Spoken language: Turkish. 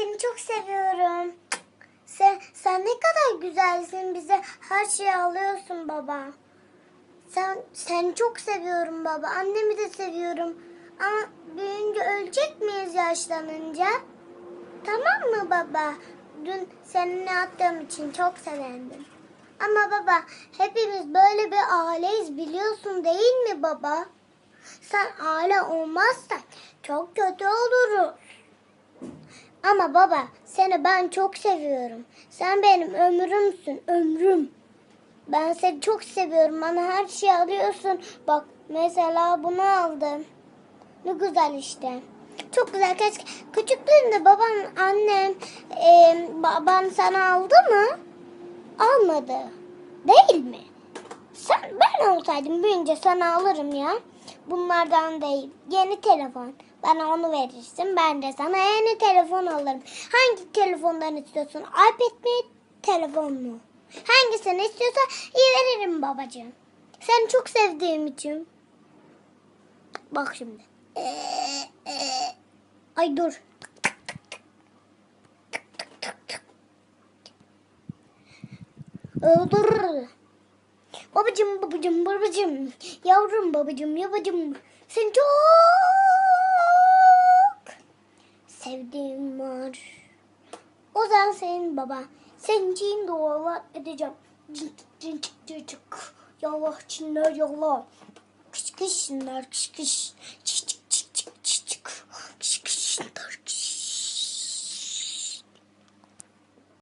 seni çok seviyorum. Sen, sen ne kadar güzelsin bize her şeyi alıyorsun baba. Sen seni çok seviyorum baba. Annemi de seviyorum. Ama büyüyünce ölecek miyiz yaşlanınca? Tamam mı baba? Dün seninle attığım için çok sevindim. Ama baba hepimiz böyle bir aileyiz biliyorsun değil mi baba? Sen aile olmazsan çok kötü oluruz. Ama baba seni ben çok seviyorum. Sen benim ömrümsün, ömrüm. Ben seni çok seviyorum. Bana her şeyi alıyorsun. Bak mesela bunu aldım. Ne güzel işte. Çok güzel. Keşke küçüklüğünde baban, annem, e, baban sana aldı mı? Almadı. Değil mi? Sen ben olsaydım büyünce sana alırım ya. Bunlardan değil. Yeni telefon. Bana onu verirsin. Ben de sana yeni telefon alırım. Hangi telefondan istiyorsun? iPad mi? Telefon mu? Hangisini istiyorsa iyi veririm babacığım. Seni çok sevdiğim için. Bak şimdi. Ay dur. Öldür. Babacım babacım babacım. Yavrum babacım yavacım. Seni çok sevdiğim var. O zaman senin baba. Senin için dualar edeceğim. Cink cink cink. Yallah çinler yallah. Kış kış çinler kış kış. Çiş